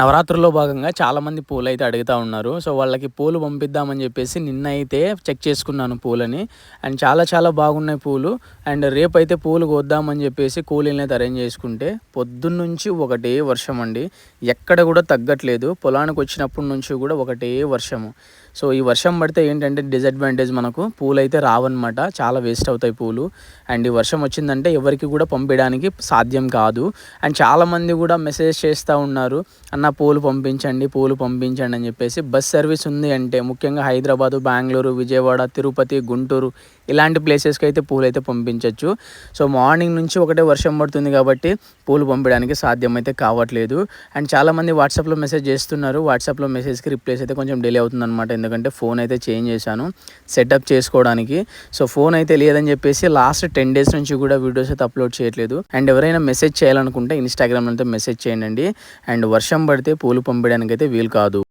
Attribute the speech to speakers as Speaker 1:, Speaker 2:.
Speaker 1: నవరాత్రుల్లో భాగంగా చాలామంది పూలు అయితే అడుగుతూ ఉన్నారు. సో వాళ్ళకి పూలు పంపిద్దామని చెప్పేసి నిన్న అయితే చెక్ చేసుకున్నాను పూలని. అండ్ చాలా చాలా బాగున్నాయి పూలు. అండ్ రేపు అయితే పూలు కోద్దామని చెప్పేసి కూలీని అయితే అరేంజ్ చేసుకుంటే పొద్దున్నుంచి ఒకటే వర్షం అండి. ఎక్కడ కూడా తగ్గట్లేదు. పొలానికి వచ్చినప్పటి నుంచి కూడా ఒకటే వర్షము. సో ఈ వర్షం పడితే ఏంటంటే డిసడ్వాంటేజ్ మనకు. పూలు అయితే రావన్నమాట. చాలా వేస్ట్ అవుతాయి పూలు. అండ్ ఈ వర్షం వచ్చిందంటే ఎవరికి కూడా పంపించడానికి సాధ్యం కాదు. అండ్ చాలామంది కూడా మెసేజ్ చేస్తూ ఉన్నారు. అన్న పూలు పంపించండి పూలు పంపించండి అని చెప్పేసి. బస్ సర్వీస్ ఉంది అంటే ముఖ్యంగా హైదరాబాదు బెంగళూరు విజయవాడ తిరుపతి గుంటూరు ఇలాంటి ప్లేసెస్కి అయితే పూలు అయితే పంపించవచ్చు సో మార్నింగ్ నుంచి ఒకటే వర్షం పడుతుంది కాబట్టి పూలు పంపించడానికి సాధ్యం అయితే కావట్లేదు. అండ్ చాలామంది వాట్సాప్లో మెసేజ్ చేస్తున్నారు. వాట్సాప్లో మెసేజ్కి రిప్లేస్ అయితే కొంచెం డిలే అవుతుంది అనమాట ఎందుకంటే ఫోన్ అయితే చేంజ్ చేశాను సెటప్ చేసుకోవడానికి. సో ఫోన్ అయితే లేదని చెప్పేసి లాస్ట్ టెన్ డేస్ నుంచి కూడా వీడియోస్ అయితే అప్లోడ్ చేయట్లేదు. అండ్ ఎవరైనా మెసేజ్ చేయాలనుకుంటే ఇన్స్టాగ్రామ్ అయితే మెసేజ్ చేయండి. అండ్ వర్షం పడితే పూలు పంపించడానికి అయితే వీలు కాదు.